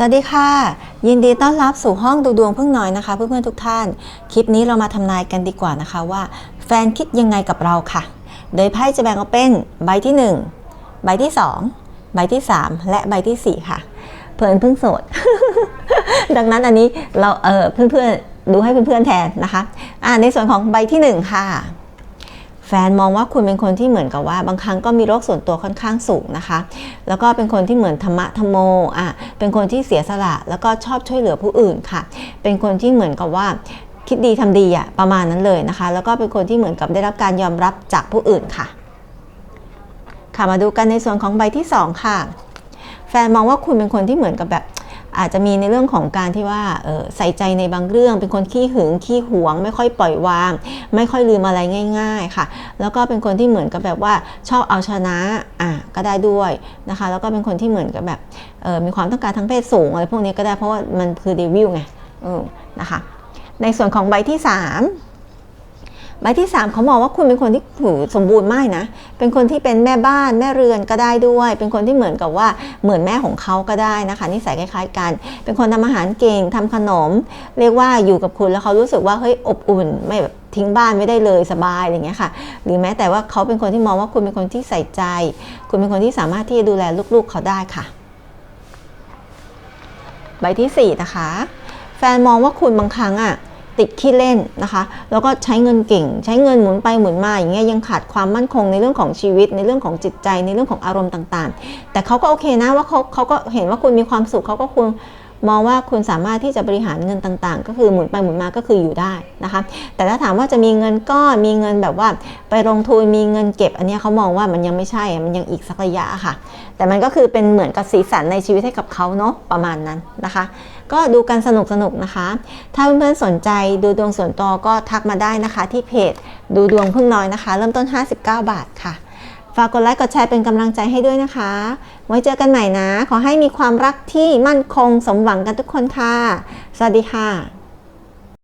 สวัสดีค่ะ ยินดีต้อนรับสู่ห้องดูดวงพึ่งน้อยนะคะ เพื่อนๆทุกท่าน คลิปนี้เรามาทำนายกันดีกว่านะคะว่า แฟนคิดยังไงกับเราค่ะ โดยไพ่จะแบ่งออกเป็นใบที่ 1 ใบที่ 2 ใบที่ 3 และใบทีสี่4 ค่ะเพื่อนเพิ่งโสด ดังนั้นอันนี้เราเออเพื่อนๆดูให้เพื่อนๆแทนนะคะอ่าในส่วนของใบที่ 1 ค่ะ แฟนมองว่าคุณเป็นคนที่เหมือนกับว่า บางครั้งก็มีโรคส่วนตัวค่อนข้างสูงนะคะ แล้วก็เป็นคนที่เหมือนธรรมะธรรมโมอะเป็นคนที่เสียสละ แล้วก็ชอบช่วยเหลือผู้อื่นค่ะ เป็นคนที่เหมือนกับว่าคิดดีทำดีอะประมาณนั้นเลยนะคะ แล้วก็เป็นคนที่เหมือนกับได้รับการยอมรับจากผู้อื่นค่ะ ค่ะมาดูกันในส่วนของใบที่ 2 ค่ะ แฟนมองว่าคุณเป็นคนที่เหมือนกับแบบ อาจจะมีในเรื่องของการที่ว่าใส่ใจในบางเรื่อง เป็นคนขี้หึงขี้หวง ไม่ค่อยปล่อยวาง ไม่ค่อยลืมอะไรง่าย ๆค่ะ แล้วก็เป็นคนที่เหมือนกับแบบว่าชอบเอาชนะอะก็ได้ด้วยนะคะ แล้วก็เป็นคนที่เหมือนกับแบบมีความต้องการทางเพศสูงอะไรพวกนี้ก็ได้เพราะว่ามันคือเดวิลไงนะคะในส่วนของใบที่ 3 ใบที่ 3เขามองว่าคุณเป็นคนที่สมบูรณ์มากนะ เป็นคนที่เป็นแม่บ้านแม่เรือนก็ได้ด้วย เป็นคนที่เหมือนกับว่าเหมือนแม่ของเขาก็ได้นะคะนิสัยคล้ายๆกัน เป็นคนทำอาหารเก่งทำขนม เรียกว่าอยู่กับคุณแล้วเขารู้สึกว่าเฮ้ยอบอุ่นไม่แบบทิ้งบ้านไม่ได้เลยสบายอะไรเงี้ยค่ะ หรือแม้แต่ว่าเขาเป็นคนที่มองว่าคุณเป็นคนที่ใส่ใจ คุณเป็นคนที่สามารถที่จะดูแลลูกๆเขาได้ค่ะ ใบที่4นะคะแฟนมองว่าคุณบางครั้งอะ ติดขี้เล่นนะคะ แล้วก็ใช้เงินเก่ง ใช้เงินหมุนไปหมุนมาอย่างเงี้ยยังขาดความมั่นคงในเรื่องของชีวิต ในเรื่องของจิตใจในเรื่องของอารมณ์ต่างๆ แต่เขาก็โอเคนะว่าเขาเขาก็เห็นว่าคุณมีความสุขเขาก็ควร มองว่าคุณสามารถที่จะบริหารเงินต่างๆ ก็คือหมุนไปหมุนมาก็คืออยู่ได้นะคะ แต่ถ้าถามว่าจะมีเงินก้อนมีเงินแบบว่าไปลงทุนมีเงินเก็บ อันนี้เขามองว่ามันยังไม่ใช่มันยังอีกสักระยะค่ะ แต่มันก็คือเป็นเหมือนกับสีสันในชีวิตให้กับเขาเนาะประมาณนั้นนะคะ ก็ดูกันสนุกสนุกนะคะ ถ้าเพื่อนๆสนใจดูดวงส่วนตัวก็ทักมาได้นะคะ ที่เพจดูดวงพึ่งน้อยนะคะ เริ่มต้น 59 บาทค่ะ ฝากกดไลค์กดแชร์เป็นกำลังใจให้ด้วยนะคะ ไว้เจอกันใหม่นะ ขอให้มีความรักที่มั่นคงสมหวังกันทุกคนค่ะ สวัสดีค่ะ